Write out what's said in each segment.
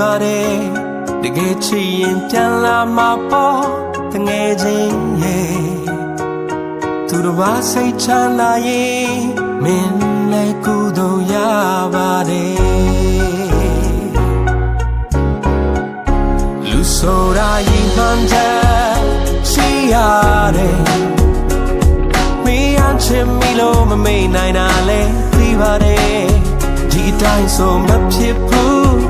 ပါတယ်တကယ်ချစ်ရင်ပြန်လာမှာပေါ့တငယ်ချင်းရဲ့သူတို့ဘာစိတ်ချမ်းသာရင်မင်းလည်းကုသိုလ်ရပါတယ်လူဆိုတာရင်မှန်တဲ့ရှိရတယ်မင်းအချင်မီလို့မမေ့နိုင်တာလဲသိပါတယ်ဒီအတိုင်းဆိုမဖြစ်ဘူး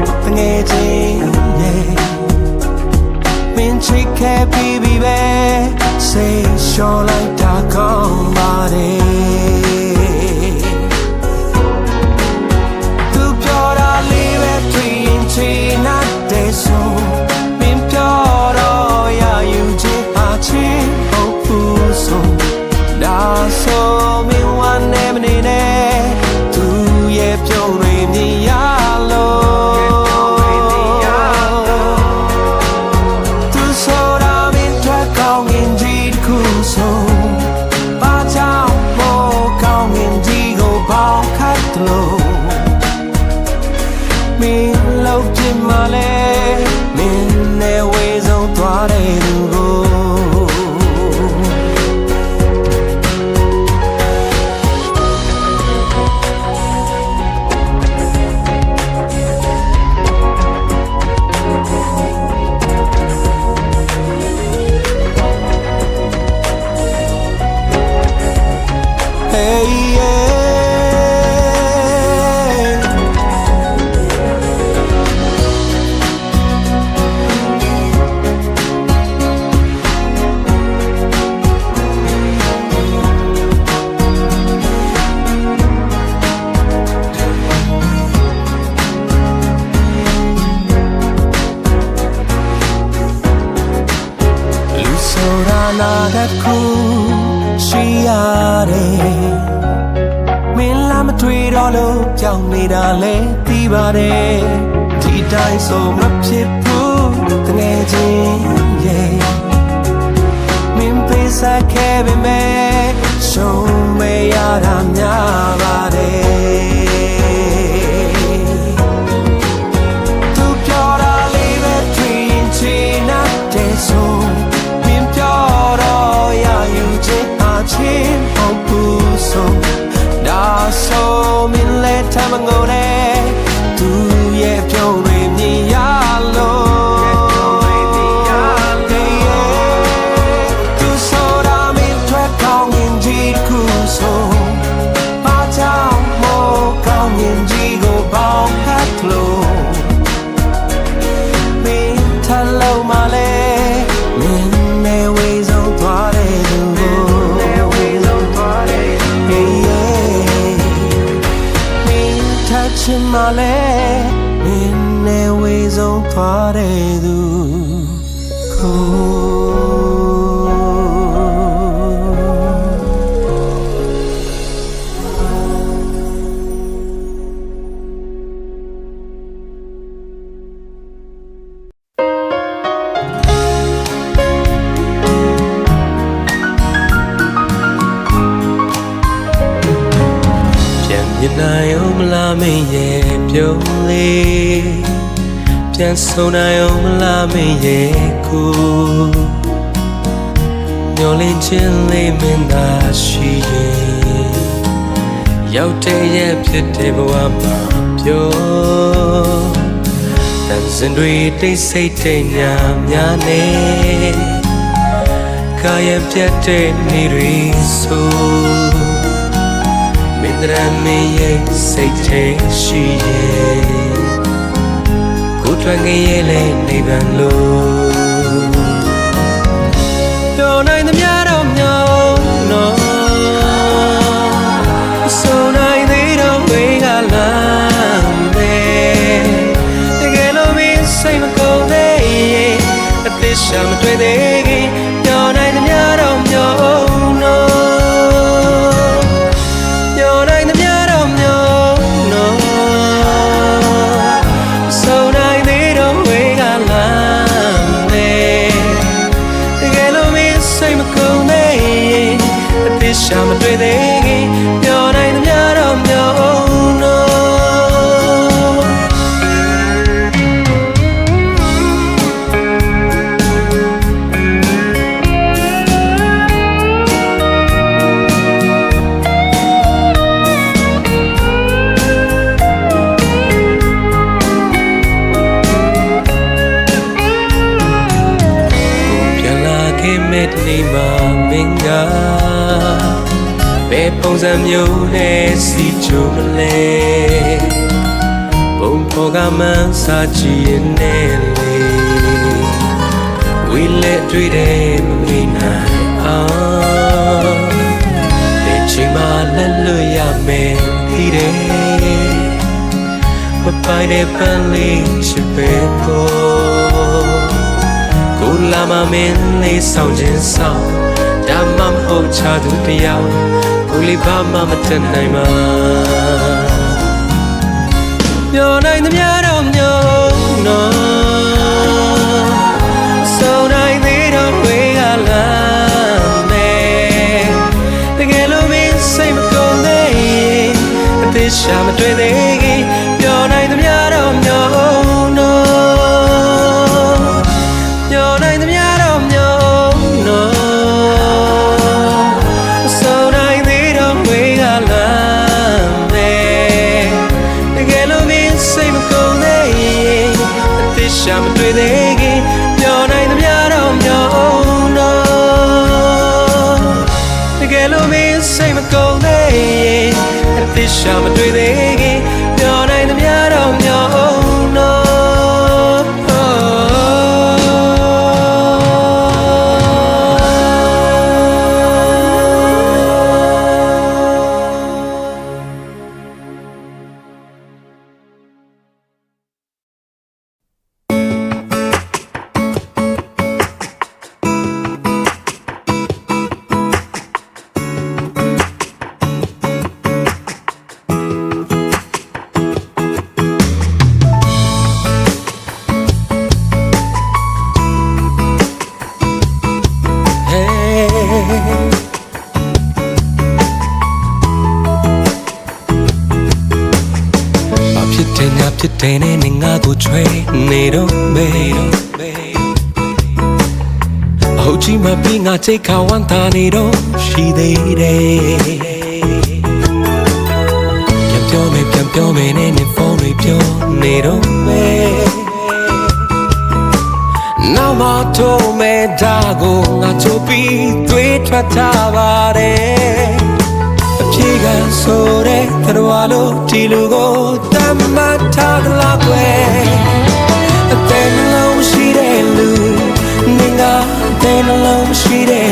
တငယ်ချင်းရဲ့မင်းချစ်ခဲ့ပြီးပြီပဲစိတ်လျှော်လိုက်တာကောင်းပါတယ်သူပြောတာလေးပဲတွေ့ရင်ချင်တဲ့ဆိုမင်းပြောတော့ တာနာတစ်ခုရှိရတယ်မင်းလာမတွေ့တော့လို့ကြောက်နေတာလဲသိပါတယ်ဒီတိုင်းဆိုမဖြစ်ဘူးတငယ်ချင်းရဲ့မင်းပေးစားခဲ့ပေမဲ့ရှုံးမရတာများပါတယ် လက် ဆုံနိုင်အောင်မလားမင်းရဲ့ကိုညှော်လင်းခြင်းလေးမင်းသာရှိရင်ရောက်တဲ့ရဲ့ဖြစ်တဲ့ဘဝမှာပြောတန်စင်တွေတိတ်ဆိတ်တဲ့ညများနဲ့ကာယပြတ်တဲ့နေ့တွေဆိုမင်းတရမင်းရဲ့စိတ်ထဲရှိရဲ့ ကိုယ်ထွက်ငရဲ့လေနေဗန်လို့ နေ့မှာမင်းကဘယ်ပုံစံမျိုးနဲ့စီချိုမလဲပုံဖော်ကမှန်းစာကြည့်ရင်နဲ့လေဝီလက်တွေ့တယ်မမေ့နိုင်အောင်ဒီချိန်မှာလက်လွတ်ရမယ်ဒီတယ်မပိုင်တဲ့ပန်းလေးချစ်ပဲကိုကို လာမမင်းလေးဆောင်ခြင်းဆောင်ဒါမှမဟုတ်ချသူတယောက်ကိုလေးဘာမှမတတ်နိုင်မှာမျောနိုင်သမျှ လို့မင်းစိတ်မကုန်သေးရင်အသက်ရှာမတွေ့သေးခင် ဖြစ်တယ်နဲ့နေငါကိုချွေနေတော့မေအဟုတ်ကြီးမပြီးငါချိတ်ခါဝမ်းသာနေတော့ရှိသေးတယ်ပြန်ပြောမယ်ပြန်ပြောမယ်နဲ့နေဖုန်းတွေပြောနေတော့မေနောက်မထိုးမဲ့ဒါကိုငါချိုးပြီးသွေးထွက်ထားပါတယ်အပြေကဆိုတဲ့ သတ္တဝါလို့ဒီလူကိုတမ်းမထားသလားကွယ်အသေးနှလုံးရှိတဲ့လူနေငါအသေးနှလုံးရှိတဲ့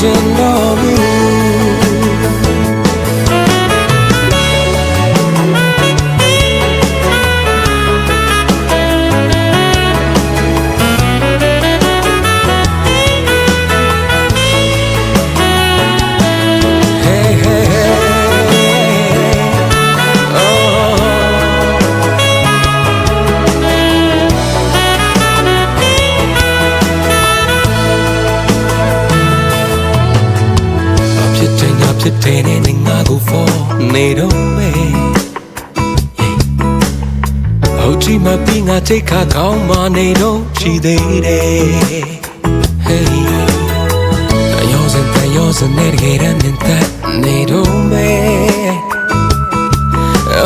ရင်ပြောချ မပြီးငါချိတ်ခါကောင်းမနေတော့ရှိသေးတယ် Hey အယောစင်တယောစင်နဲ့တကယ်တမ်းမြင်သက်နေတော့မေ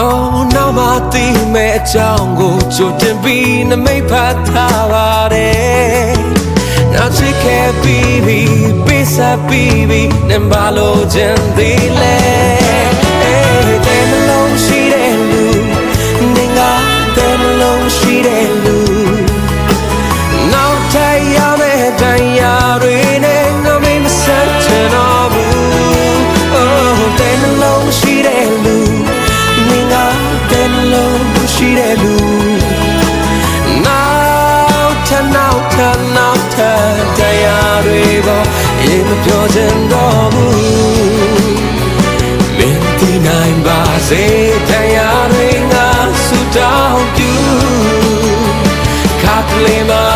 Oh နောက်မသိမဲ့အကြောင်းကိုကြိုတင်ပြီးနမိတ်ဖတ်ထားပါတယ်နောက်ချစ်ခဲ့ပြီးပြီပေးစားပြီးပြီနံပါလို့ခြင်းသေးလဲအေးတဲ့ တဲ့လူနောက်ထပ်ရမယ့်တရားတွေနဲ့ငါမင်းမဆက်ချင်တော့ဘူး Oh တဲ့နှလုံးရှိတဲ့လူမင်းကတဲ့နှလုံးရှိတဲ့လူနောက်ထပ်နောက်ထပ်နောက်ထပ်တရားတွေပေါ်အေးမပြောချင်တော့ဘူးမင်းဒီနိုင်ပါစေတရားတွေငါဆူတောင်း ပြုခါ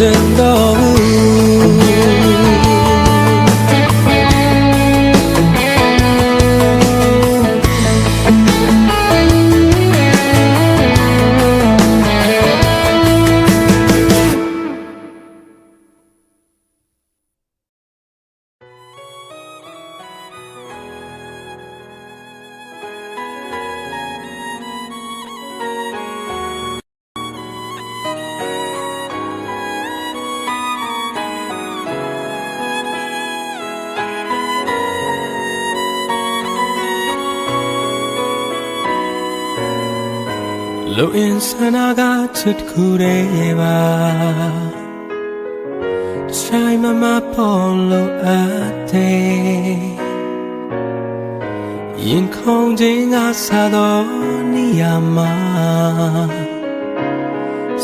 မပြော လူအင်ဆနာကချစ်ခုရဲပါဆိုင်မမပေါ်လို့အပ်တယ်ရင်ခုန်ခြင်းကစားတော့နေရာမှာ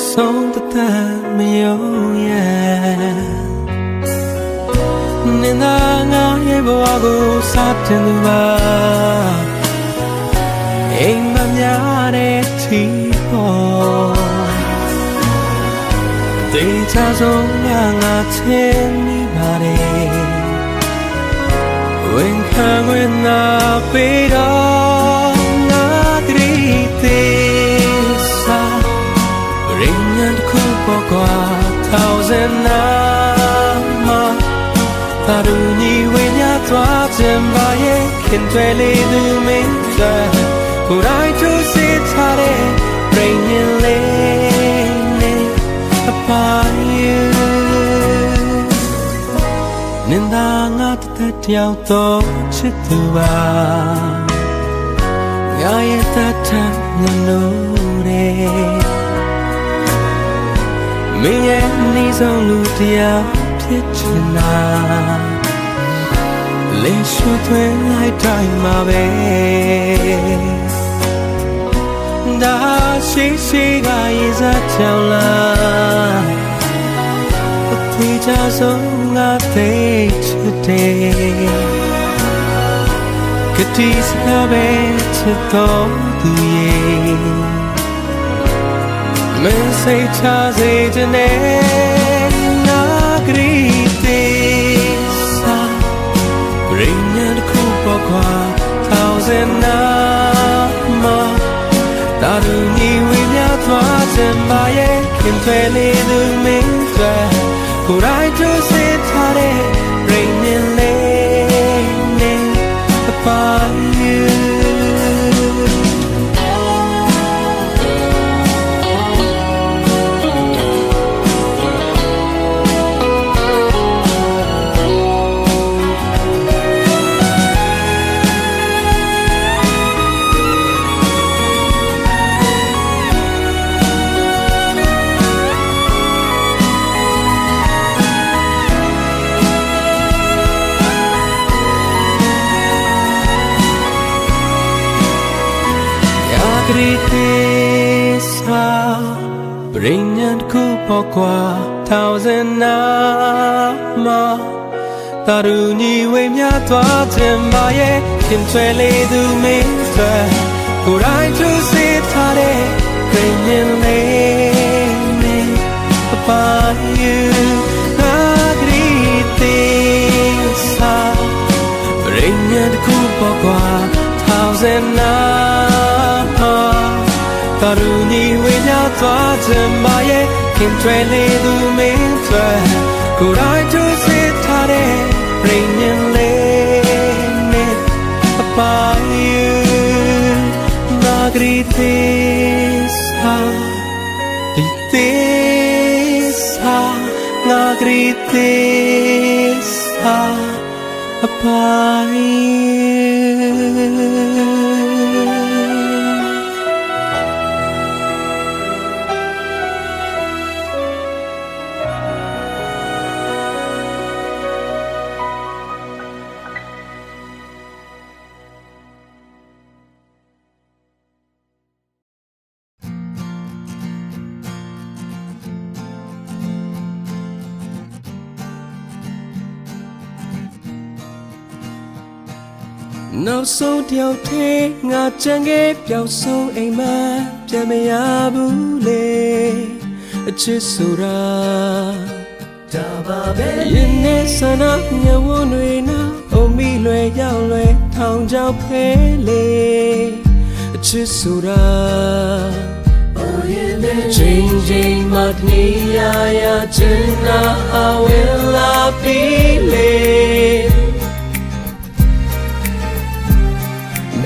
ဆုံးတသက်မယုံရဲ့နင်သာငါရဲ့ဘဝကိုစတင်သူပါအိမ်မများတဲ့ချီ ပေါ်တေချာဆုံးငါငါချင်းမိပါတယ်ဝင်ခံဝင်နာပေးတော့ငါဂရီသေးစာရင်းညံတစ်ခုပေါ်ကွာ thousand နာမသာရူညီဝေညသွားခြင်းပါရဲ့ခင်တွေလေးသူမင်းတဲ့ကိုယ်တိုင်သူစစ်ထားတဲ့ bring in lane အပါယူနင်သာငါတသက်တယောက်တော့ချစ်သူပါငါရဲ့တတ်ထညလို့တဲ့မင်းရဲ့နေဆုံးလူတရားဖြစ်ချင်တာလေးရွှေသွင်းလိုက်တိုင်းမှာပဲ ဒါရှိရှိကရေစားချောင်းလားအသေးချဆုံးငါသိချစ်တယ်ကတိစကားပဲချစ်တော်သူရဲ့မင်းစိတ်ချစေတဲ့နာဂရီသေးစာ Bring it cool for qua thousand na 긴 되니 눈 민죄 고라이 두시 차례 တခုပေါ်ကွာ thousand နာမတာရူညီဝေမြသွားခြင်းပါရဲ့ခင်ချွဲလေးသူမင်းဆွဲကိုယ်တိုင်သူစစ်ထားတဲ့ခရင်ရင်လေးနဲ့ပပါယူနာဂရီသေးစာရင်ရတဲ့ခုပေါ်ကွာ thousand now တာရူညီဝေမြသွားခြင်းပါရဲ့ခင်ချွဲလေးသူမင်းဆွဲကိုယ်တိုင်သူစ Gritisa, gritisa, nagritisa, apayin. က်ဆုံးတယောက်သေးငါကြံခဲ့ပျောက်ဆုံးအိမ်မက်ပြန်မရဘူးလေအချစ်ဆိုတာဒါပါပဲရင်နဲ့ဆန္ဒညဝန်းတွေနာအုံမီလွယ်ရောက်လွယ်ထောင်ချောက်ဖဲလေအချစ်ဆိုတာချိန်ချိန်မှတနေရရချင်နာအ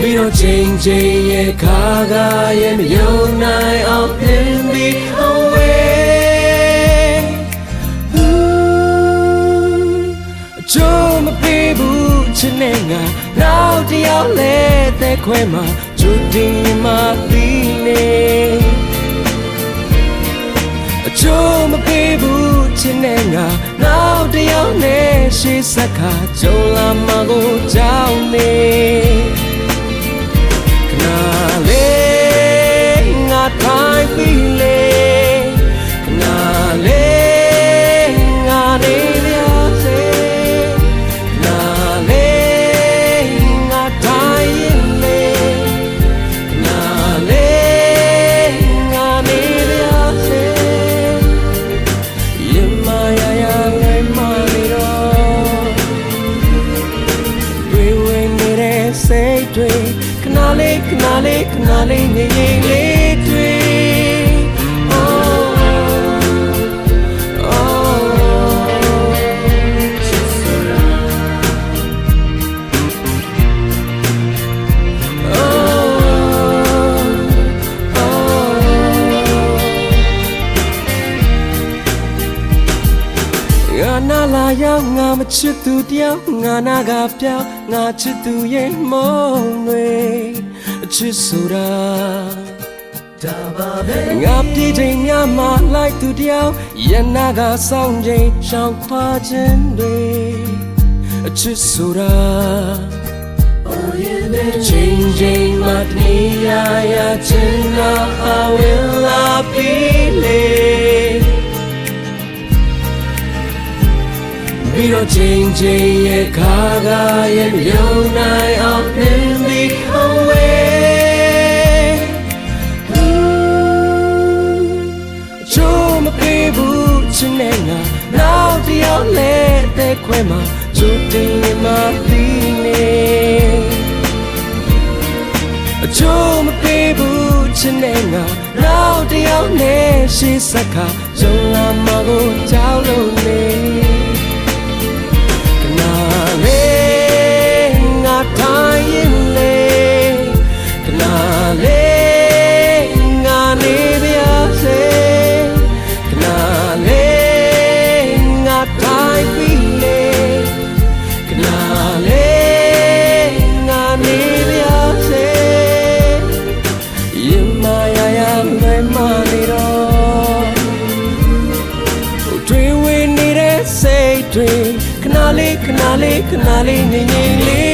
ပြီလေပြီးတော့ချိန်ချိန်ရဲ့ခါခါရဲ့မယုံနိုင်အောင်ပြင်ပြီး away အချိုးမပေးဘူးချစ်နေငါနောက်တယောက်လဲတဲ့ခွဲမှာချူတင်မှပြီးနေအချိုးမပေးဘူးချစ်နေငါနောက်တယောက်နဲ့ရှေ့ဆက်ခါကြုံလာမှာကိုကြောက်နေနာ လေးခဏလေးနေရင်လေးတွေ Oh Oh ငါနာလာရောက်ငါမချစ်သူတယောက်ငါနာကပြောင်းငါချစ်သူရဲ့မုန်းတွေအ ချစ်ဆိုတာဒါပါပဲငါပြည်ချိန်ညမှာလိုက်သူတယောက်ရနာကဆောင်ချိန်ရှောင်ခွာခြင်းတွေအချစ်ဆိုတာချိန်ချိန်မှတနေရရချင်နာအဝဲလာပြီလေပြီးတော့ချိန်ချိန်ရဲ့ခါခါရဲ့မယုံနိုင်အောင်ပ ဘူးချင်နေငါနောက်တယောက်လဲတဲ့ခွဲမှာချူတင်မှပြီးနေအချိုးမပြေဘူးချင်နေငါနောက်တယောက်နဲ့ရှေ့ဆက်ခါကြုံလာမှာကိုကြောက်လို့နေနာ လေးခဏလေးခဏလေး